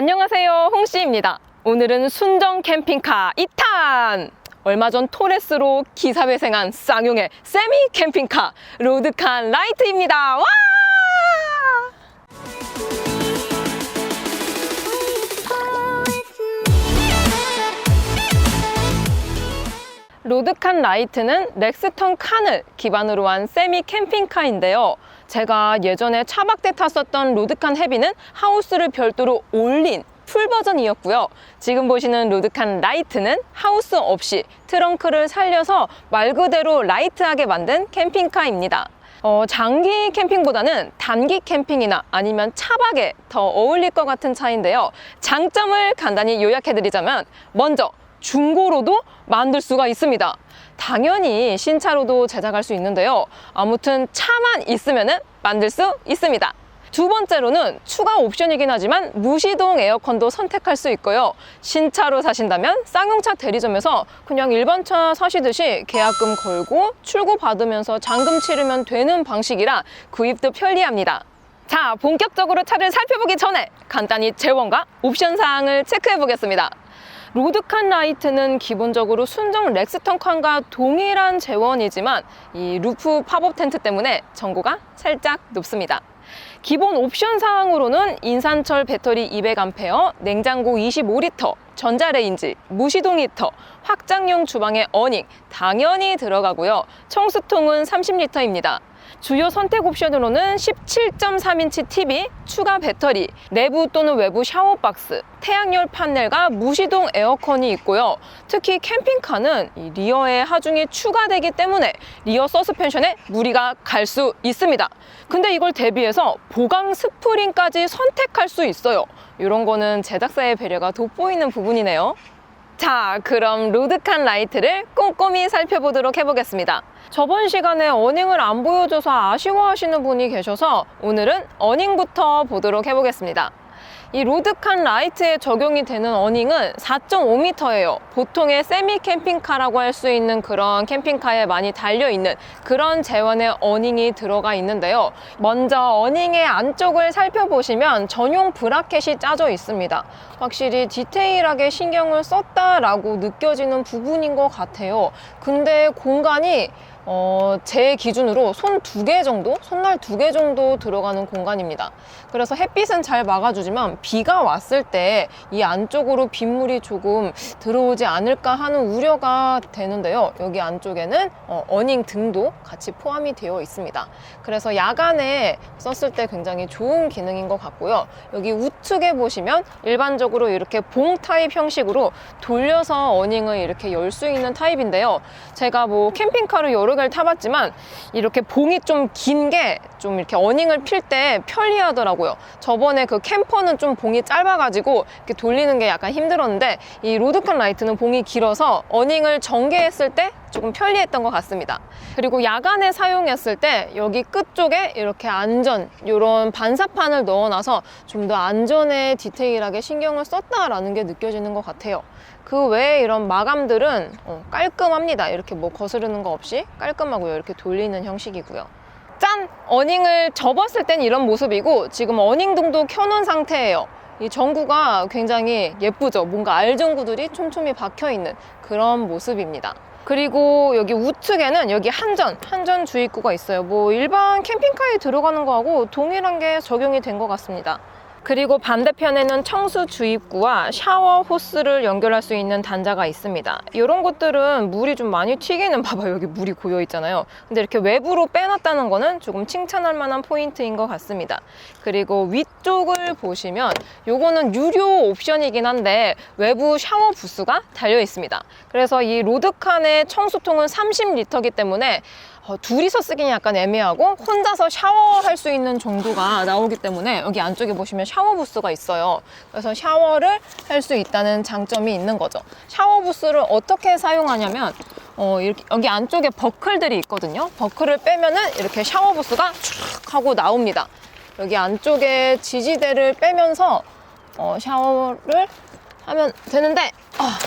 안녕하세요 홍씨입니다 오늘은 순정 캠핑카 2탄 얼마 전 토레스로 기사회생한 쌍용의 세미 캠핑카 로드칸 라이트입니다 와! 로드칸 라이트는 렉스턴 칸을 기반으로 한 세미 캠핑카인데요. 제가 예전에 차박 때 탔었던 로드칸 헤비는 하우스를 별도로 올린 풀 버전이었고요. 지금 보시는 로드칸 라이트는 하우스 없이 트렁크를 살려서 말 그대로 라이트하게 만든 캠핑카입니다. 어, 장기 캠핑보다는 단기 캠핑이나 아니면 차박에 더 어울릴 것 같은 차인데요. 장점을 간단히 요약해드리자면 먼저 중고로도 만들 수가 있습니다. 당연히 신차로도 제작할 수 있는데요. 아무튼 차만 있으면 만들 수 있습니다. 두 번째로는 추가 옵션이긴 하지만 무시동 에어컨도 선택할 수 있고요. 신차로 사신다면 쌍용차 대리점에서 그냥 일반 차 사시듯이 계약금 걸고 출고 받으면서 잔금 치르면 되는 방식이라 구입도 편리합니다. 자, 본격적으로 차를 살펴보기 전에 간단히 재원과 옵션 사항을 체크해 보겠습니다. 로드칸 라이트는 기본적으로 순정 렉스턴 칸과 동일한 재원이지만 이 루프 팝업 텐트 때문에 전고가 살짝 높습니다. 기본 옵션 사항으로는 인산철 배터리 200A, 냉장고 25리터, 전자레인지, 무시동 히터, 확장용 주방의 어닝 당연히 들어가고요. 청수통은 30리터입니다. 주요 선택 옵션으로는 17.3인치 TV, 추가 배터리, 내부 또는 외부 샤워 박스, 태양열 판넬과 무시동 에어컨이 있고요. 특히 캠핑카는 이 리어에 하중이 추가되기 때문에 리어 서스펜션에 무리가 갈 수 있습니다. 근데 이걸 대비해서 보강 스프링까지 선택할 수 있어요. 이런 거는 제작사의 배려가 돋보이는 부분이네요. 자, 그럼 로드칸 라이트를 꼼꼼히 살펴보도록 해보겠습니다. 저번 시간에 어닝을 안 보여줘서 아쉬워하시는 분이 계셔서 오늘은 어닝부터 보도록 해보겠습니다. 이 로드칸 라이트에 적용이 되는 어닝은 4.5m예요. 보통의 세미 캠핑카라고 할 수 있는 그런 캠핑카에 많이 달려 있는 그런 재원의 어닝이 들어가 있는데요. 먼저 어닝의 안쪽을 살펴보시면 전용 브라켓이 짜져 있습니다. 확실히 디테일하게 신경을 썼다라고 느껴지는 부분인 것 같아요. 근데 공간이 어, 제 기준으로 손 두 개 정도, 손날 두 개 정도 들어가는 공간입니다. 그래서 햇빛은 잘 막아주지만 비가 왔을 때 이 안쪽으로 빗물이 조금 들어오지 않을까 하는 우려가 되는데요. 여기 안쪽에는 어, 어닝 등도 같이 포함이 되어 있습니다. 그래서 야간에 썼을 때 굉장히 좋은 기능인 것 같고요. 여기 우측에 보시면 일반적으로 이렇게 봉 타입 형식으로 돌려서 어닝을 이렇게 열 수 있는 타입인데요. 제가 뭐 캠핑카를 여러 개를 타봤지만 이렇게 봉이 좀 긴 게 좀 이렇게 어닝을 필 때 편리하더라고요. 저번에 그 캠퍼는 좀 봉이 짧아가지고 이렇게 돌리는 게 약간 힘들었는데 이 로드칸 라이트는 봉이 길어서 어닝을 전개했을 때 조금 편리했던 것 같습니다. 그리고 야간에 사용했을 때 여기 끝쪽에 이렇게 안전, 이런 반사판을 넣어놔서 좀 더 안전에 디테일하게 신경을 썼다라는 게 느껴지는 것 같아요. 그 외에 이런 마감들은 어, 깔끔합니다. 이렇게 뭐 거스르는 거 없이 깔끔하고요. 이렇게 돌리는 형식이고요. 짠! 어닝을 접었을 땐 이런 모습이고 지금 어닝 등도 켜놓은 상태예요. 이 전구가 굉장히 예쁘죠. 뭔가 알전구들이 촘촘히 박혀 있는 그런 모습입니다. 그리고 여기 우측에는 여기 한전, 한전 주입구가 있어요. 뭐 일반 캠핑카에 들어가는 거하고 동일한 게 적용이 된 것 같습니다. 그리고 반대편에는 청수 주입구와 샤워 호스를 연결할 수 있는 단자가 있습니다. 이런 것들은 물이 좀 많이 튀기는 봐봐요. 여기 물이 고여 있잖아요. 근데 이렇게 외부로 빼놨다는 거는 조금 칭찬할 만한 포인트인 것 같습니다. 그리고 위쪽을 보시면 요거는 유료 옵션이긴 한데 외부 샤워 부스가 달려 있습니다. 그래서 이 로드칸의 청수통은 30리터이기 때문에 어, 둘이서 쓰기는 약간 애매하고 혼자서 샤워할 수 있는 정도가 나오기 때문에 여기 안쪽에 보시면 샤워 부스가 있어요. 그래서 샤워를 할 수 있다는 장점이 있는 거죠. 샤워 부스를 어떻게 사용하냐면 어, 이렇게 여기 안쪽에 버클들이 있거든요. 버클을 빼면은 이렇게 샤워 부스가 촥 하고 나옵니다. 여기 안쪽에 지지대를 빼면서 어, 샤워를 하면 되는데 아,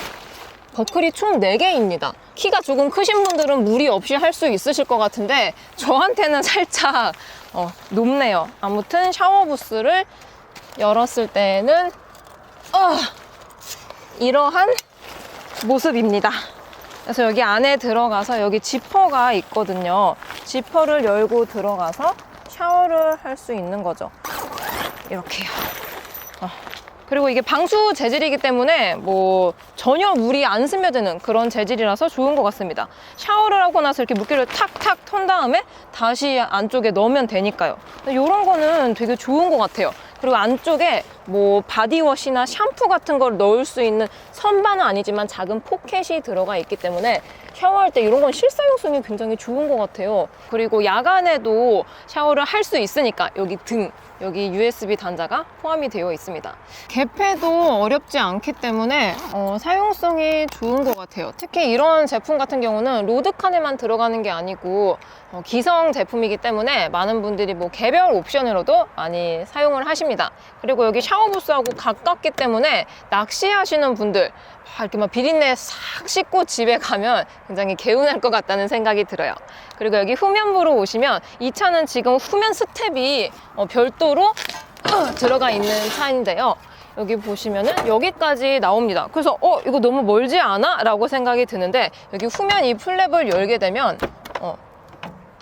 버클이 총 4개입니다. 키가 조금 크신 분들은 무리 없이 할 수 있으실 것 같은데 저한테는 살짝 어, 높네요. 아무튼 샤워 부스를 열었을 때는 어, 이러한 모습입니다. 그래서 여기 안에 들어가서 여기 지퍼가 있거든요. 지퍼를 열고 들어가서 샤워를 할 수 있는 거죠. 이렇게요. 어. 그리고 이게 방수 재질이기 때문에 뭐 전혀 물이 안 스며드는 그런 재질이라서 좋은 것 같습니다. 샤워를 하고 나서 이렇게 물기를 탁탁 턴 다음에 다시 안쪽에 넣으면 되니까요. 이런 거는 되게 좋은 것 같아요. 그리고 안쪽에 뭐 바디워시나 샴푸 같은 걸 넣을 수 있는 선반은 아니지만 작은 포켓이 들어가 있기 때문에 샤워할 때 이런 건 실사용성이 굉장히 좋은 것 같아요. 그리고 야간에도 샤워를 할 수 있으니까 여기 등 여기 USB 단자가 포함이 되어 있습니다. 개폐도 어렵지 않기 때문에 어, 사용성이 좋은 것 같아요. 특히 이런 제품 같은 경우는 로드칸에만 들어가는 게 아니고 어, 기성 제품이기 때문에 많은 분들이 뭐 개별 옵션으로도 많이 사용을 하십니다. 그리고 여기 샤워 부스하고 가깝기 때문에 낚시하시는 분들 아, 이렇게 막 비린내 싹 씻고 집에 가면 굉장히 개운할 것 같다는 생각이 들어요. 그리고 여기 후면부로 오시면 이 차는 지금 후면 스텝이 어, 별도로 어, 들어가 있는 차인데요. 여기 보시면은 여기까지 나옵니다. 그래서 어 이거 너무 멀지 않아? 라고 생각이 드는데 여기 후면 이 플랩을 열게 되면 어,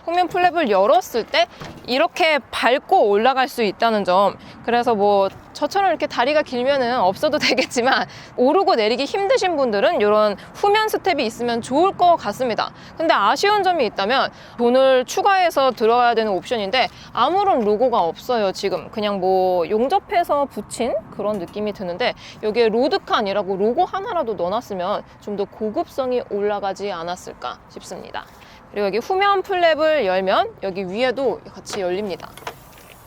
후면 플랩을 열었을 때 이렇게 밟고 올라갈 수 있다는 점. 그래서 뭐 저처럼 이렇게 다리가 길면은 없어도 되겠지만 오르고 내리기 힘드신 분들은 이런 후면 스텝이 있으면 좋을 것 같습니다. 근데 아쉬운 점이 있다면 돈을 추가해서 들어가야 되는 옵션인데 아무런 로고가 없어요, 지금. 그냥 뭐 용접해서 붙인 그런 느낌이 드는데 여기에 로드칸이라고 로고 하나라도 넣어놨으면 좀 더 고급성이 올라가지 않았을까 싶습니다. 그리고 여기 후면 플랩을 열면 여기 위에도 같이 열립니다.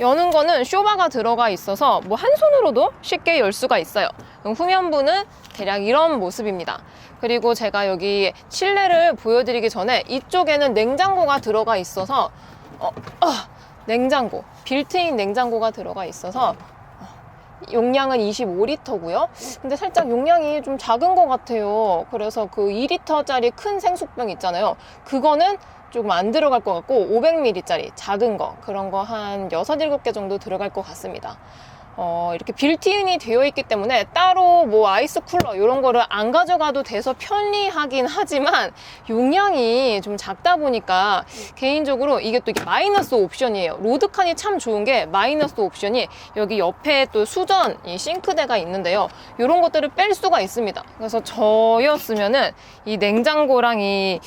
여는 거는 쇼바가 들어가 있어서 뭐 한 손으로도 쉽게 열 수가 있어요. 후면부는 대략 이런 모습입니다. 그리고 제가 여기 실내를 보여드리기 전에 이쪽에는 냉장고가 들어가 있어서 어, 어, 냉장고 빌트인 냉장고가 들어가 있어서 용량은 25리터고요. 근데 살짝 용량이 좀 작은 것 같아요. 그래서 그 2리터짜리 큰 생수병 있잖아요. 그거는 조금 안 들어갈 것 같고 500ml짜리 작은 거 그런 거 한 6, 7개 정도 들어갈 것 같습니다. 어, 이렇게 빌트인이 되어 있기 때문에 따로 뭐 아이스 쿨러 이런 거를 안 가져가도 돼서 편리하긴 하지만 용량이 좀 작다 보니까 개인적으로 이게 또 이게 마이너스 옵션이에요. 로드칸이 참 좋은 게 마이너스 옵션이 여기 옆에 또 수전 이 싱크대가 있는데요. 이런 것들을 뺄 수가 있습니다. 그래서 저였으면은 이 냉장고랑 이,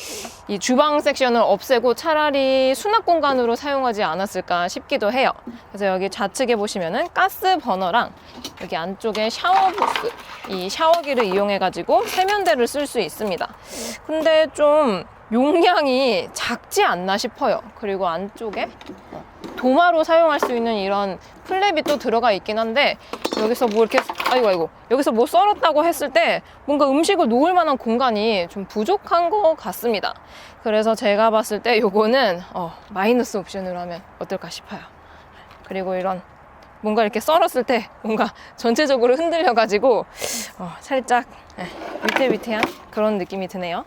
이 주방 섹션을 없애고 차라리 수납 공간으로 사용하지 않았을까 싶기도 해요. 그래서 여기 좌측에 보시면은 가스 버너랑 여기 안쪽에 샤워 부스, 이 샤워기를 이용해 가지고 세면대를 쓸 수 있습니다. 근데 좀 용량이 작지 않나 싶어요. 그리고 안쪽에 어, 도마로 사용할 수 있는 이런 플랩이 또 들어가 있긴 한데 여기서 뭐 이렇게 아이고 아이고 여기서 뭐 썰었다고 했을 때 뭔가 음식을 놓을 만한 공간이 좀 부족한 것 같습니다. 그래서 제가 봤을 때 요거는 어, 마이너스 옵션으로 하면 어떨까 싶어요. 그리고 이런 뭔가 이렇게 썰었을 때 뭔가 전체적으로 흔들려 가지고 어, 살짝 예, 위태위태한 그런 느낌이 드네요.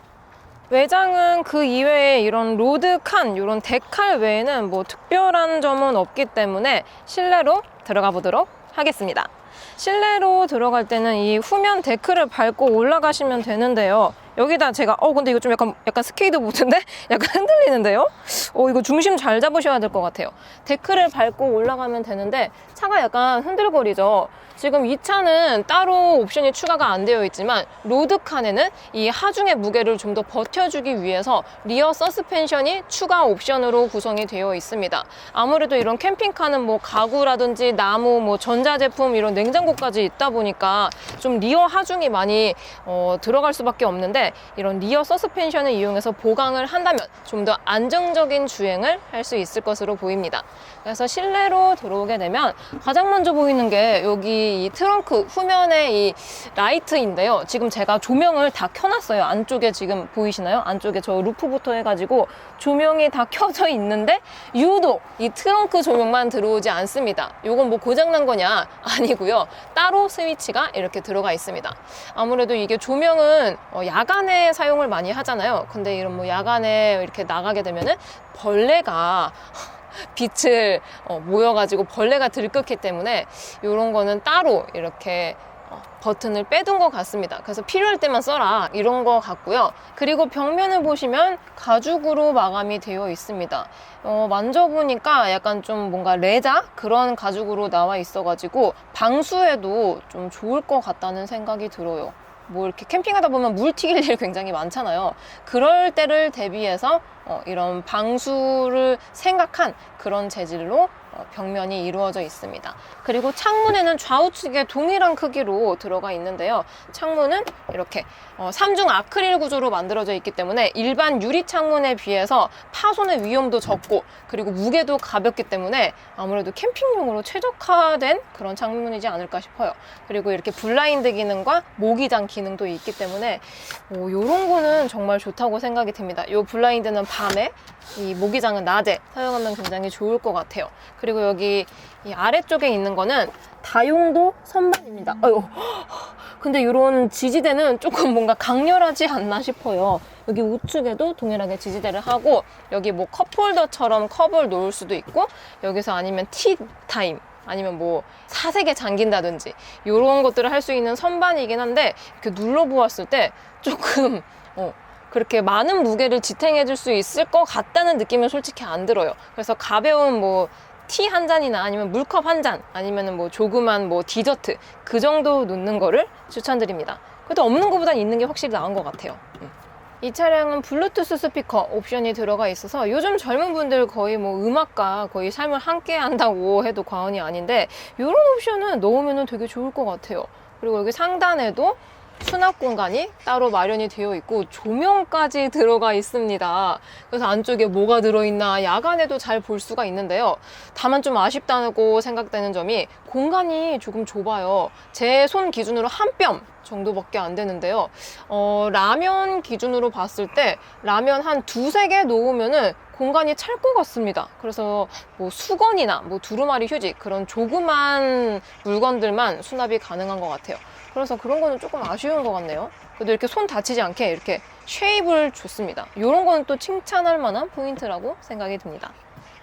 외장은 그 이외에 이런 로드 칸, 이런 데칼 외에는 뭐 특별한 점은 없기 때문에 실내로 들어가 보도록 하겠습니다. 실내로 들어갈 때는 이 후면 데크를 밟고 올라가시면 되는데요. 여기다 제가 어 근데 이거 좀 약간 약간 스케이트 보트인데 약간 흔들리는데요. 어 이거 중심 잘 잡으셔야 될 것 같아요. 데크를 밟고 올라가면 되는데 차가 약간 흔들거리죠. 지금 이 차는 따로 옵션이 추가가 안 되어 있지만 로드 칸에는 이 하중의 무게를 좀 더 버텨주기 위해서 리어 서스펜션이 추가 옵션으로 구성이 되어 있습니다. 아무래도 이런 캠핑카는 뭐 가구라든지 나무, 뭐 전자제품 이런 냉장고까지 있다 보니까 좀 리어 하중이 많이 어, 들어갈 수밖에 없는데 이런 리어 서스펜션을 이용해서 보강을 한다면 좀 더 안정적인 주행을 할 수 있을 것으로 보입니다. 그래서 실내로 들어오게 되면 가장 먼저 보이는 게 여기 이 트렁크 후면에 이 라이트인데요. 지금 제가 조명을 다 켜놨어요. 안쪽에 지금 보이시나요? 안쪽에 저 루프부터 해가지고 조명이 다 켜져 있는데 유독 이 트렁크 조명만 들어오지 않습니다. 이건 뭐 고장난 거냐? 아니고요. 따로 스위치가 이렇게 들어가 있습니다. 아무래도 이게 조명은 어, 야간에 사용을 많이 하잖아요. 근데 이런 뭐 야간에 이렇게 나가게 되면은 벌레가 빛을 어, 모여가지고 벌레가 들끓기 때문에 이런 거는 따로 이렇게 어, 버튼을 빼둔 것 같습니다. 그래서 필요할 때만 써라 이런 것 같고요. 그리고 벽면을 보시면 가죽으로 마감이 되어 있습니다. 어, 만져보니까 약간 좀 뭔가 레자 그런 가죽으로 나와 있어가지고 방수에도 좀 좋을 것 같다는 생각이 들어요. 뭐 이렇게 캠핑하다 보면 물 튀길 일 굉장히 많잖아요. 그럴 때를 대비해서 어, 이런 방수를 생각한 그런 재질로 어, 벽면이 이루어져 있습니다. 그리고 창문에는 좌우측에 동일한 크기로 들어가 있는데요. 창문은 이렇게 어, 삼중 아크릴 구조로 만들어져 있기 때문에 일반 유리 창문에 비해서 파손의 위험도 적고 그리고 무게도 가볍기 때문에 아무래도 캠핑용으로 최적화된 그런 창문이지 않을까 싶어요. 그리고 이렇게 블라인드 기능과 모기장 기능도 있기 때문에 뭐 이런 거는 정말 좋다고 생각이 듭니다. 이 블라인드는 밤에 이 모기장은 낮에 사용하면 굉장히 좋을 것 같아요. 그리고 여기 이 아래쪽에 있는 거는 다용도 선반입니다. 아유, 근데 이런 지지대는 조금 뭔가 강렬하지 않나 싶어요. 여기 우측에도 동일하게 지지대를 하고 여기 뭐 컵홀더처럼 컵을 놓을 수도 있고 여기서 아니면 티 타임 아니면 뭐 사색에 잠긴다든지 이런 것들을 할 수 있는 선반이긴 한데 이렇게 눌러보았을 때 조금 어, 그렇게 많은 무게를 지탱해 줄 수 있을 것 같다는 느낌은 솔직히 안 들어요. 그래서 가벼운 뭐 티 한 잔이나 아니면 물컵 한 잔 아니면은 뭐 조그만 뭐 디저트 그 정도 놓는 거를 추천드립니다. 그래도 없는 것보단 있는 게 확실히 나은 것 같아요. 음. 이 차량은 블루투스 스피커 옵션이 들어가 있어서 요즘 젊은 분들 거의 뭐 음악과 거의 삶을 함께 한다고 해도 과언이 아닌데 이런 옵션은 넣으면 되게 좋을 것 같아요. 그리고 여기 상단에도 수납 공간이 따로 마련이 되어 있고 조명까지 들어가 있습니다. 그래서 안쪽에 뭐가 들어있나 야간에도 잘 볼 수가 있는데요. 다만 좀 아쉽다고 생각되는 점이 공간이 조금 좁아요. 제 손 기준으로 한 뼘 정도밖에 안 되는데요. 어, 라면 기준으로 봤을 때 라면 한 두세 개 놓으면은 공간이 찰 것 같습니다. 그래서 뭐 수건이나 뭐 두루마리 휴지 그런 조그만 물건들만 수납이 가능한 것 같아요. 그래서 그런 거는 조금 아쉬운 것 같네요. 그래도 이렇게 손 다치지 않게 이렇게 쉐입을 줬습니다. 이런 거는 또 칭찬할 만한 포인트라고 생각이 듭니다.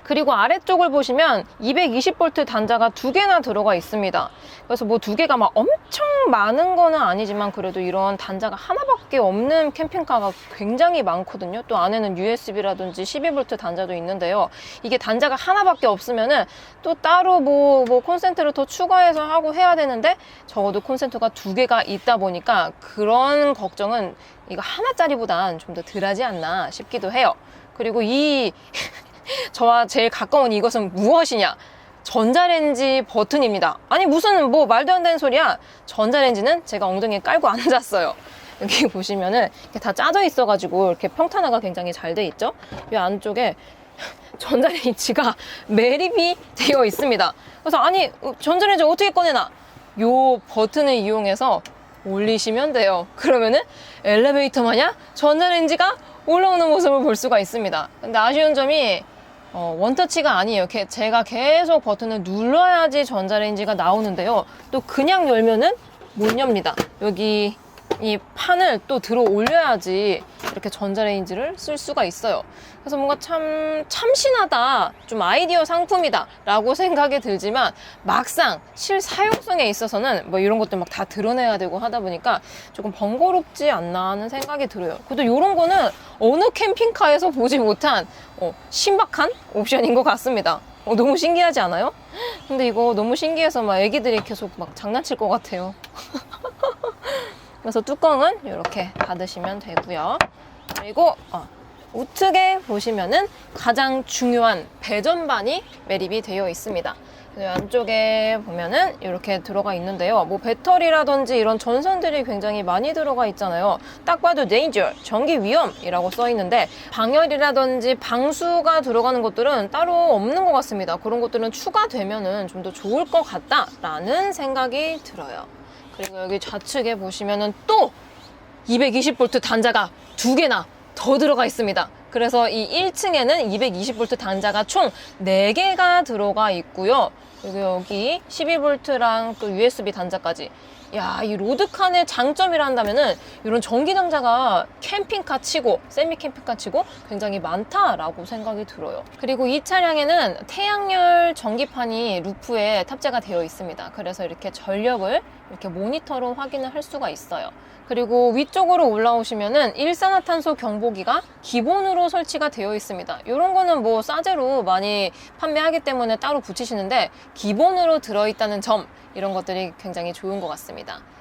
그리고 아래쪽을 보시면 220V 단자가 두 개나 들어가 있습니다. 그래서 뭐 두 개가 막 엄청 많은 거는 아니지만 그래도 이런 단자가 하나밖에 없는 캠핑카가 굉장히 많거든요. 또 안에는 USB라든지 12V 단자도 있는데요. 이게 단자가 하나밖에 없으면은 또 따로 뭐, 뭐 콘센트를 더 추가해서 하고 해야 되는데 적어도 콘센트가 두 개가 있다 보니까 그런 걱정은 이거 하나짜리보단 좀 더 덜하지 않나 싶기도 해요. 그리고 이 저와 제일 가까운 이것은 무엇이냐? 전자레인지 버튼입니다. 아니 무슨 뭐 말도 안 되는 소리야. 전자레인지는 제가 엉덩이에 깔고 앉았어요. 여기 보시면은 이렇게 다 짜져 있어가지고 이렇게 평탄화가 굉장히 잘 돼 있죠. 이 안쪽에 전자레인지가 매립이 되어 있습니다. 그래서 아니 전자레인지 어떻게 꺼내나? 요 버튼을 이용해서 올리시면 돼요. 그러면은 엘리베이터 마냥 전자레인지가 올라오는 모습을 볼 수가 있습니다. 근데 아쉬운 점이 어, 원터치가 아니에요. 게- 제가 계속 버튼을 눌러야지 전자레인지가 나오는데요. 또 그냥 열면은 못 엽니다. 여기 이 판을 또 들어 올려야지 이렇게 전자레인지를 쓸 수가 있어요. 그래서 뭔가 참 참신하다, 좀 아이디어 상품이다 라고 생각이 들지만 막상 실사용성에 있어서는 뭐 이런 것들 막 다 드러내야 되고 하다 보니까 조금 번거롭지 않나 하는 생각이 들어요. 그래도 이런 거는 어느 캠핑카에서 보지 못한 어, 신박한 옵션인 것 같습니다. 어, 너무 신기하지 않아요? 근데 이거 너무 신기해서 막 애기들이 계속 막 장난칠 것 같아요. 그래서 뚜껑은 이렇게 닫으시면 되고요. 그리고 어, 우측에 보시면은 가장 중요한 배전반이 매립이 되어 있습니다. 안쪽에 보면은 이렇게 들어가 있는데요. 뭐 배터리라든지 이런 전선들이 굉장히 많이 들어가 있잖아요. 딱 봐도 danger, 전기 위험이라고 써 있는데 방열이라든지 방수가 들어가는 것들은 따로 없는 것 같습니다. 그런 것들은 추가되면은 좀 더 좋을 것 같다라는 생각이 들어요. 그리고 여기 좌측에 보시면은 또 220V 단자가 두 개나 더 들어가 있습니다. 그래서 이 1층에는 220V 단자가 총 4개가 들어가 있고요. 그리고 여기 12V랑 또 USB 단자까지. 야, 이 로드칸의 장점이라 한다면은 이런 전기 단자가 캠핑카 치고 세미 캠핑카 치고 굉장히 많다라고 생각이 들어요. 그리고 이 차량에는 태양열 전기판이 루프에 탑재가 되어 있습니다. 그래서 이렇게 전력을 이렇게 모니터로 확인을 할 수가 있어요. 그리고 위쪽으로 올라오시면은 일산화탄소 경보기가 기본으로 설치가 되어 있습니다. 이런 거는 뭐 싸제로 많이 판매하기 때문에 따로 붙이시는데 기본으로 들어있다는 점 이런 것들이 굉장히 좋은 것 같습니다.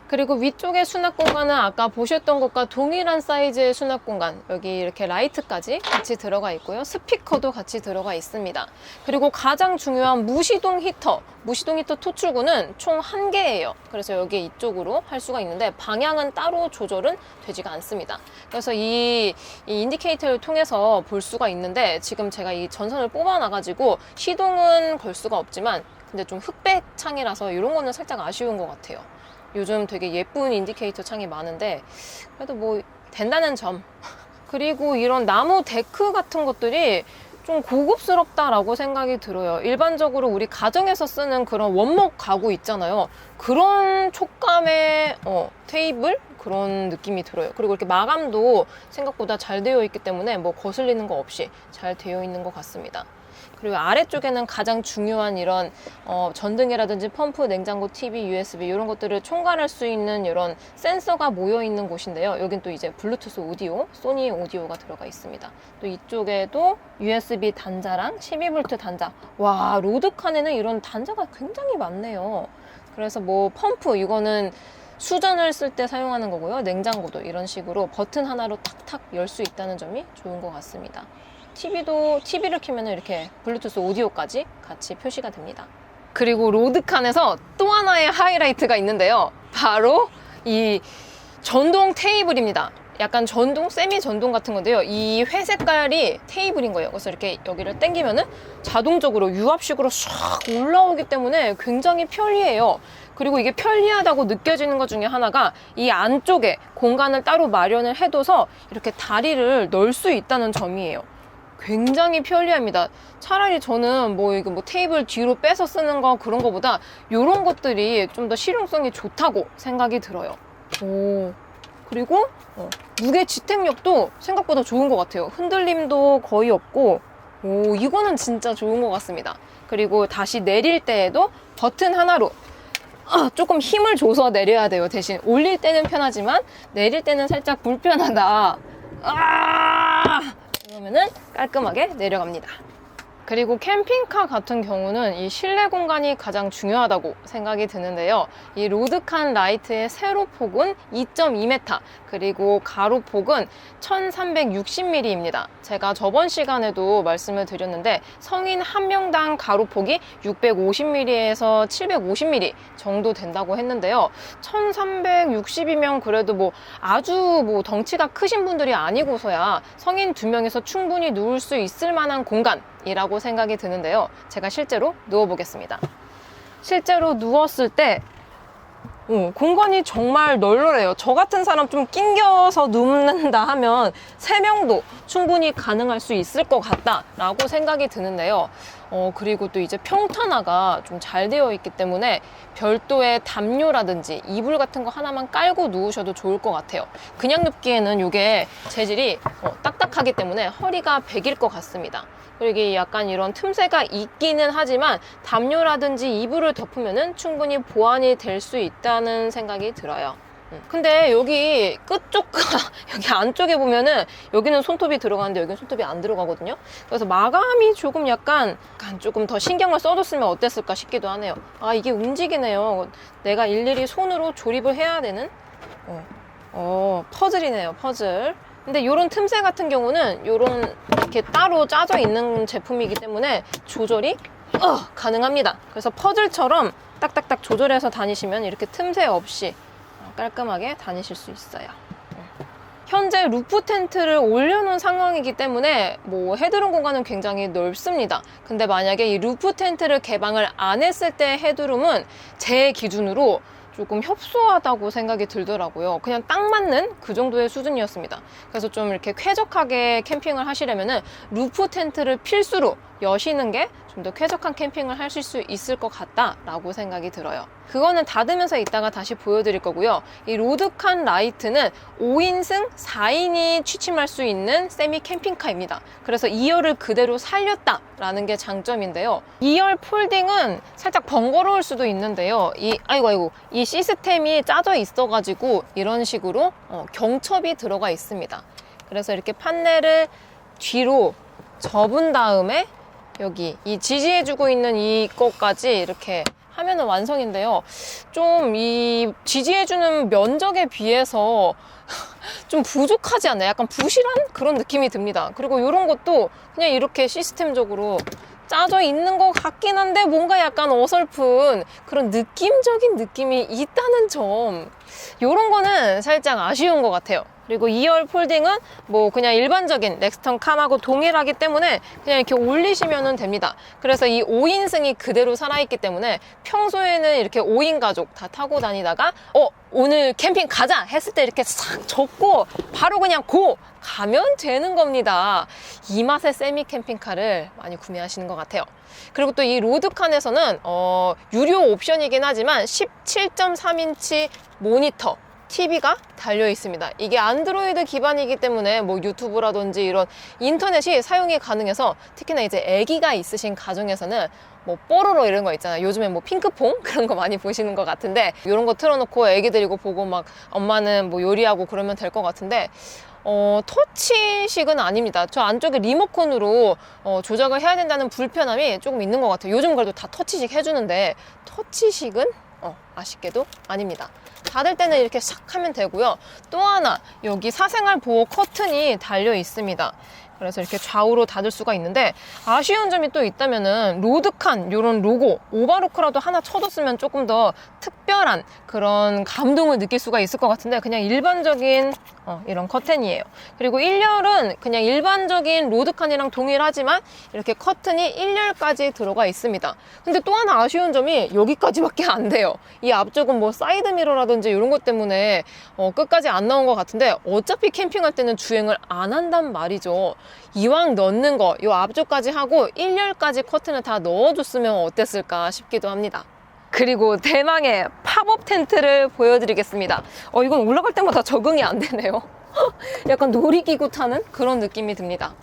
그리고 위쪽의 수납 공간은 아까 보셨던 것과 동일한 사이즈의 수납 공간. 여기 이렇게 라이트까지 같이 들어가 있고요. 스피커도 같이 들어가 있습니다. 그리고 가장 중요한 무시동 히터 무시동 히터 토출구는 총 한 개예요. 그래서 여기 이쪽으로 할 수가 있는데 방향은 따로 조절은 되지가 않습니다. 그래서 이, 이 인디케이터를 통해서 볼 수가 있는데 지금 제가 이 전선을 뽑아 놔 가지고 시동은 걸 수가 없지만 근데 좀 흑백 창이라서 이런 거는 살짝 아쉬운 것 같아요 요즘 되게 예쁜 인디케이터 창이 많은데 그래도 뭐 된다는 점 그리고 이런 나무 데크 같은 것들이 좀 고급스럽다라고 생각이 들어요. 일반적으로 우리 가정에서 쓰는 그런 원목 가구 있잖아요. 그런 촉감의 어, 테이블 그런 느낌이 들어요. 그리고 이렇게 마감도 생각보다 잘 되어 있기 때문에 뭐 거슬리는 거 없이 잘 되어 있는 것 같습니다. 그리고 아래쪽에는 가장 중요한 이런 어, 전등이라든지 펌프, 냉장고, TV, USB 이런 것들을 총괄할 수 있는 이런 센서가 모여 있는 곳인데요. 여긴 또 이제 블루투스 오디오, 소니 오디오가 들어가 있습니다. 또 이쪽에도 USB 단자랑 12V 단자. 와 로드칸에는 이런 단자가 굉장히 많네요. 그래서 뭐 펌프 이거는 수전을 쓸 때 사용하는 거고요. 냉장고도 이런 식으로 버튼 하나로 탁탁 열 수 있다는 점이 좋은 것 같습니다. TV도 TV를 켜면 이렇게 블루투스 오디오까지 같이 표시가 됩니다. 그리고 로드칸에서 또 하나의 하이라이트가 있는데요. 바로 이 전동 테이블입니다. 약간 전동, 세미 전동 같은 건데요. 이 회색깔이 테이블인 거예요. 그래서 이렇게 여기를 당기면은 자동적으로 유압식으로 唰 올라오기 때문에 굉장히 편리해요. 그리고 이게 편리하다고 느껴지는 것 중에 하나가 이 안쪽에 공간을 따로 마련을 해둬서 이렇게 다리를 넣을 수 있다는 점이에요. 굉장히 편리합니다. 차라리 저는 뭐 이거 뭐 테이블 뒤로 빼서 쓰는 거 그런 거보다 이런 것들이 좀 더 실용성이 좋다고 생각이 들어요. 오. 그리고 어, 무게 지탱력도 생각보다 좋은 것 같아요. 흔들림도 거의 없고 오 이거는 진짜 좋은 것 같습니다. 그리고 다시 내릴 때에도 버튼 하나로 아, 조금 힘을 줘서 내려야 돼요. 대신 올릴 때는 편하지만 내릴 때는 살짝 불편하다. 아! 그러면은 깔끔하게 내려갑니다. 그리고 캠핑카 같은 경우는 이 실내 공간이 가장 중요하다고 생각이 드는데요. 이 로드칸 라이트의 세로폭은 2.2m, 그리고 가로폭은 1360mm입니다. 제가 저번 시간에도 말씀을 드렸는데 성인 한 명당 가로폭이 650mm에서 750mm 정도 된다고 했는데요. 1360이면 그래도 뭐 아주 뭐 덩치가 크신 분들이 아니고서야 성인 두 명에서 충분히 누울 수 있을 만한 공간 이라고 생각이 드는데요. 제가 실제로 누워보겠습니다. 실제로 누웠을 때 어, 공간이 정말 널널해요. 저 같은 사람 좀 낑겨서 눕는다 하면 세명도 충분히 가능할 수 있을 것 같다라고 생각이 드는데요. 어, 그리고 또 이제 평탄화가 좀 잘 되어 있기 때문에 별도의 담요라든지 이불 같은 거 하나만 깔고 누우셔도 좋을 것 같아요. 그냥 눕기에는 이게 재질이 어, 딱딱하기 때문에 허리가 베길 것 같습니다. 그리고 약간 이런 틈새가 있기는 하지만 담요라든지 이불을 덮으면은 충분히 보완이 될 수 있다는 생각이 들어요. 음. 근데 여기 끝쪽과 여기 안쪽에 보면은 여기는 손톱이 들어가는데 여기는 손톱이 안 들어가거든요. 그래서 마감이 조금 약간, 약간 조금 더 신경을 써줬으면 어땠을까 싶기도 하네요. 아 이게 움직이네요. 내가 일일이 손으로 조립을 해야 되는 어, 어 퍼즐이네요. 퍼즐. 근데 이런 틈새 같은 경우는 이런 이렇게 따로 짜져 있는 제품이기 때문에 조절이 어, 가능합니다. 그래서 퍼즐처럼 딱딱딱 조절해서 다니시면 이렇게 틈새 없이 깔끔하게 다니실 수 있어요. 현재 루프 텐트를 올려놓은 상황이기 때문에 뭐 헤드룸 공간은 굉장히 넓습니다. 근데 만약에 이 루프 텐트를 개방을 안 했을 때 헤드룸은 제 기준으로 조금 협소하다고 생각이 들더라고요. 그냥 딱 맞는 그 정도의 수준이었습니다. 그래서 좀 이렇게 쾌적하게 캠핑을 하시려면은 루프 텐트를 필수로 여시는 게 좀 더 쾌적한 캠핑을 하실 수 있을 것 같다라고 생각이 들어요. 그거는 닫으면서 이따가 다시 보여드릴 거고요. 이 로드칸 라이트는 5인승 4인이 취침할 수 있는 세미 캠핑카입니다. 그래서 2열을 그대로 살렸다라는 게 장점인데요. 2열 폴딩은 살짝 번거로울 수도 있는데요. 이 아이고 아이고 이 시스템이 짜져 있어가지고 이런 식으로 어, 경첩이 들어가 있습니다. 그래서 이렇게 판넬을 뒤로 접은 다음에 여기 이 지지해주고 있는 이것까지 이렇게 하면은 완성인데요. 좀 이 지지해주는 면적에 비해서 좀 부족하지 않나요? 약간 부실한 그런 느낌이 듭니다. 그리고 이런 것도 그냥 이렇게 시스템적으로 짜져 있는 것 같긴 한데 뭔가 약간 어설픈 그런 느낌적인 느낌이 있다는 점. 이런 거는 살짝 아쉬운 것 같아요. 그리고 2열 폴딩은 뭐 그냥 일반적인 넥스턴 칸하고 동일하기 때문에 그냥 이렇게 올리시면 됩니다. 그래서 이 5인승이 그대로 살아있기 때문에 평소에는 이렇게 5인 가족 다 타고 다니다가 어 오늘 캠핑 가자 했을 때 이렇게 싹 접고 바로 그냥 고 가면 되는 겁니다. 이 맛의 세미 캠핑카를 많이 구매하시는 것 같아요. 그리고 또 이 로드칸에서는 어, 유료 옵션이긴 하지만 17.3인치 모니터 TV가 달려 있습니다. 이게 안드로이드 기반이기 때문에 뭐 유튜브라든지 이런 인터넷이 사용이 가능해서 특히나 이제 아기가 있으신 가정에서는 뭐 뽀로로 이런 거 있잖아요. 요즘에 뭐 핑크퐁 그런 거 많이 보시는 것 같은데 이런 거 틀어놓고 애기 데리고 보고 막 엄마는 뭐 요리하고 그러면 될 것 같은데 어, 터치식은 아닙니다. 저 안쪽에 리모컨으로 어, 조작을 해야 된다는 불편함이 조금 있는 것 같아요. 요즘 그래도 다 터치식 해주는데 터치식은 어, 아쉽게도 아닙니다. 닫을 때는 이렇게 싹 하면 되고요. 또 하나 여기 사생활 보호 커튼이 달려 있습니다. 그래서 이렇게 좌우로 닫을 수가 있는데 아쉬운 점이 또 있다면은 로드칸 이런 로고 오바로크라도 하나 쳐뒀으면 조금 더 특별한 그런 감동을 느낄 수가 있을 것 같은데 그냥 일반적인 어, 이런 커튼이에요. 그리고 1열은 그냥 일반적인 로드칸이랑 동일하지만 이렇게 커튼이 1열까지 들어가 있습니다. 근데 또 하나 아쉬운 점이 여기까지밖에 안 돼요. 이 앞쪽은 뭐 사이드 미러라든지 이런 것 때문에 어, 끝까지 안 나온 것 같은데 어차피 캠핑할 때는 주행을 안 한단 말이죠. 이왕 넣는 거, 이 앞쪽까지 하고 1열까지 커튼을 다 넣어줬으면 어땠을까 싶기도 합니다. 그리고 대망의 팝업 텐트를 보여드리겠습니다. 어, 이건 올라갈 때마다 적응이 안 되네요. 약간 놀이기구 타는 그런 느낌이 듭니다.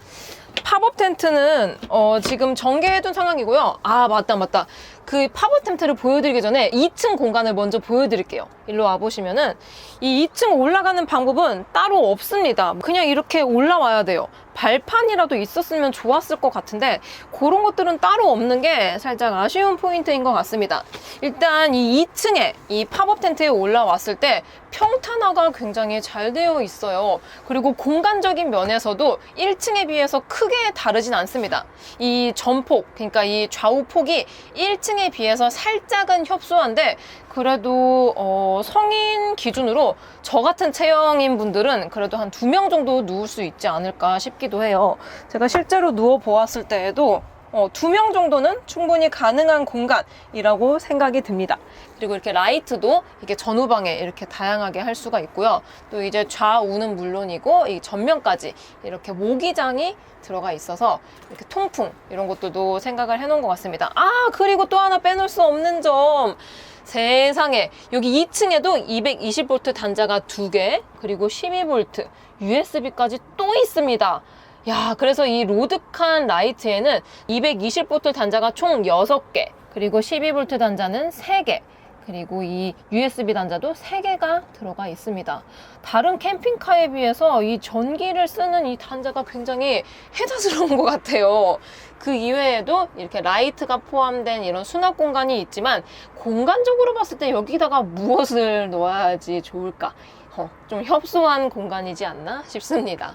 팝업 텐트는 어, 지금 전개해둔 상황이고요. 아 맞다 맞다. 그 팝업 텐트를 보여드리기 전에 2층 공간을 먼저 보여드릴게요. 일로 와보시면은 이 2층 올라가는 방법은 따로 없습니다. 그냥 이렇게 올라와야 돼요. 발판이라도 있었으면 좋았을 것 같은데 그런 것들은 따로 없는 게 살짝 아쉬운 포인트인 것 같습니다. 일단 이 2층에 이 팝업 텐트에 올라왔을 때 평탄화가 굉장히 잘 되어 있어요. 그리고 공간적인 면에서도 1층에 비해서 크게 다르진 않습니다. 이 전폭, 그러니까 이 좌우 폭이 1층에 비해서 살짝은 협소한데 그래도 어, 성인 기준으로 저 같은 체형인 분들은 그래도 한 두 명 정도 누울 수 있지 않을까 싶기도 해요. 제가 실제로 누워 보았을 때에도 어, 두 명 정도는 충분히 가능한 공간이라고 생각이 듭니다. 그리고 이렇게 라이트도 이게 전후방에 이렇게 다양하게 할 수가 있고요. 또 이제 좌우는 물론이고 이 전면까지 이렇게 모기장이 들어가 있어서 이렇게 통풍 이런 것들도 생각을 해놓은 것 같습니다. 아 그리고 또 하나 빼놓을 수 없는 점 세상에 여기 2층에도 220V 단자가 두개 그리고 12V USB까지 또 있습니다. 야, 그래서 이 로드칸 라이트에는 220V 단자가 총 6개, 그리고 12V 단자는 3개, 그리고 이 USB 단자도 3개가 들어가 있습니다. 다른 캠핑카에 비해서 이 전기를 쓰는 이 단자가 굉장히 혜자스러운 것 같아요. 그 이외에도 이렇게 라이트가 포함된 이런 수납 공간이 있지만 공간적으로 봤을 때 여기다가 무엇을 놓아야지 좋을까? 어, 좀 협소한 공간이지 않나 싶습니다.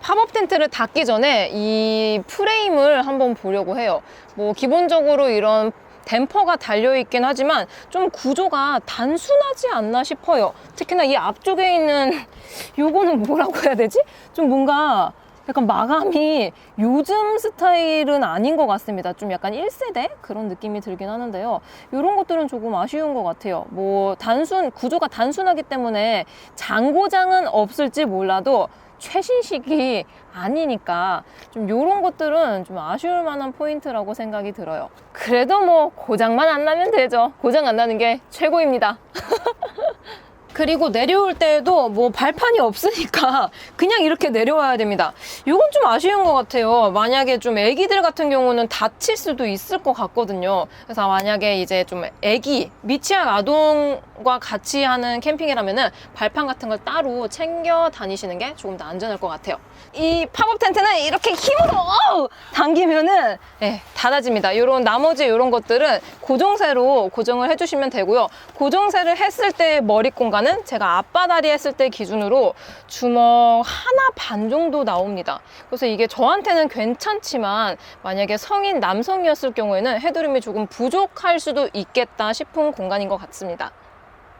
팝업 텐트를 닫기 전에 이 프레임을 한번 보려고 해요. 뭐 기본적으로 이런 댐퍼가 달려있긴 하지만 좀 구조가 단순하지 않나 싶어요. 특히나 이 앞쪽에 있는 요거는 뭐라고 해야 되지? 좀 뭔가 약간 마감이 요즘 스타일은 아닌 것 같습니다. 좀 약간 1세대 그런 느낌이 들긴 하는데요. 이런 것들은 조금 아쉬운 것 같아요. 뭐 단순 구조가 단순하기 때문에 장고장은 없을지 몰라도 최신식이 아니니까 좀 이런 것들은 좀 아쉬울 만한 포인트라고 생각이 들어요. 그래도 뭐 고장만 안 나면 되죠. 고장 안 나는 게 최고입니다. 그리고 내려올 때에도 뭐 발판이 없으니까 그냥 이렇게 내려와야 됩니다. 이건 좀 아쉬운 것 같아요. 만약에 좀 애기들 같은 경우는 다칠 수도 있을 것 같거든요. 그래서 만약에 이제 좀 애기, 미취학 아동 과 같이 하는 캠핑이라면은 발판 같은 걸 따로 챙겨 다니시는 게 조금 더 안전할 것 같아요. 이 팝업 텐트는 이렇게 힘으로 어우! 당기면은 예, 닫아집니다. 이런 나머지 이런 것들은 고정쇠로 고정을 해주시면 되고요. 고정쇠를 했을 때 머리 공간은 제가 앞바다리 했을 때 기준으로 주먹 하나 반 정도 나옵니다. 그래서 이게 저한테는 괜찮지만 만약에 성인 남성이었을 경우에는 헤드룸이 조금 부족할 수도 있겠다 싶은 공간인 것 같습니다.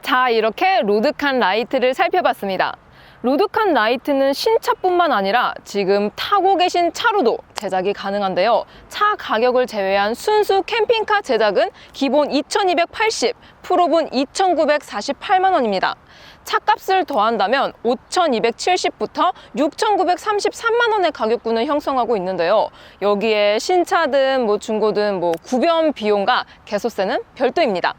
자, 이렇게 로드칸 라이트를 살펴봤습니다. 로드칸 라이트는 신차뿐만 아니라 지금 타고 계신 차로도 제작이 가능한데요. 차 가격을 제외한 순수 캠핑카 제작은 기본 2280, 프로분 2948만 원입니다. 차값을 더한다면 5270부터 6933만 원의 가격군을 형성하고 있는데요. 여기에 신차든 뭐 중고든 뭐 구변 비용과 개소세는 별도입니다.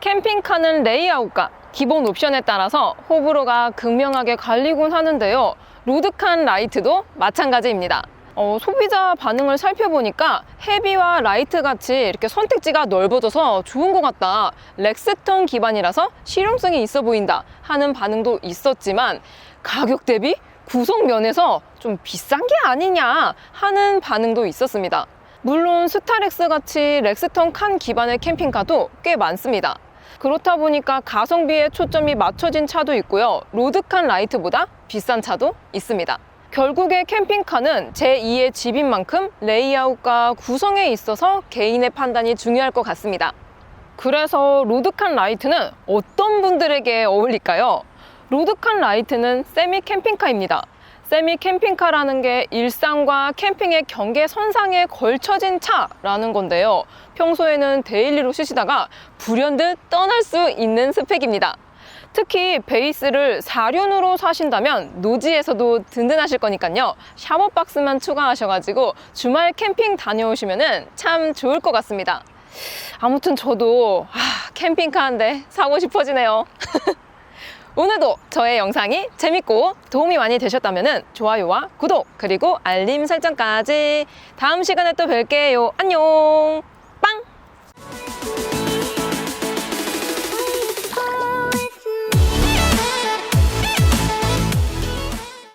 캠핑카는 레이아웃과 기본 옵션에 따라서 호불호가 극명하게 갈리곤 하는데요. 로드칸 라이트도 마찬가지입니다. 어, 소비자 반응을 살펴보니까 헤비와 라이트 같이 이렇게 선택지가 넓어져서 좋은 것 같다. 렉스턴 기반이라서 실용성이 있어 보인다 하는 반응도 있었지만 가격 대비 구성 면에서 좀 비싼 게 아니냐 하는 반응도 있었습니다. 물론 스타렉스 같이 렉스턴 칸 기반의 캠핑카도 꽤 많습니다. 그렇다 보니까 가성비에 초점이 맞춰진 차도 있고요. 로드칸 라이트보다 비싼 차도 있습니다. 결국에 캠핑카는 제2의 집인 만큼 레이아웃과 구성에 있어서 개인의 판단이 중요할 것 같습니다. 그래서 로드칸 라이트는 어떤 분들에게 어울릴까요? 로드칸 라이트는 세미 캠핑카입니다. 세미 캠핑카라는 게 일상과 캠핑의 경계 선상에 걸쳐진 차라는 건데요. 평소에는 데일리로 쓰시다가 불현듯 떠날 수 있는 스펙입니다. 특히 베이스를 4륜으로 사신다면 노지에서도 든든하실 거니까요. 샤워박스만 추가하셔가지고 주말 캠핑 다녀오시면 참 좋을 것 같습니다. 아무튼 저도 아, 캠핑카 한 대 사고 싶어지네요. 오늘도 저의 영상이 재밌고 도움이 많이 되셨다면 좋아요와 구독 그리고 알림 설정까지 다음 시간에 또 뵐게요. 안녕 빵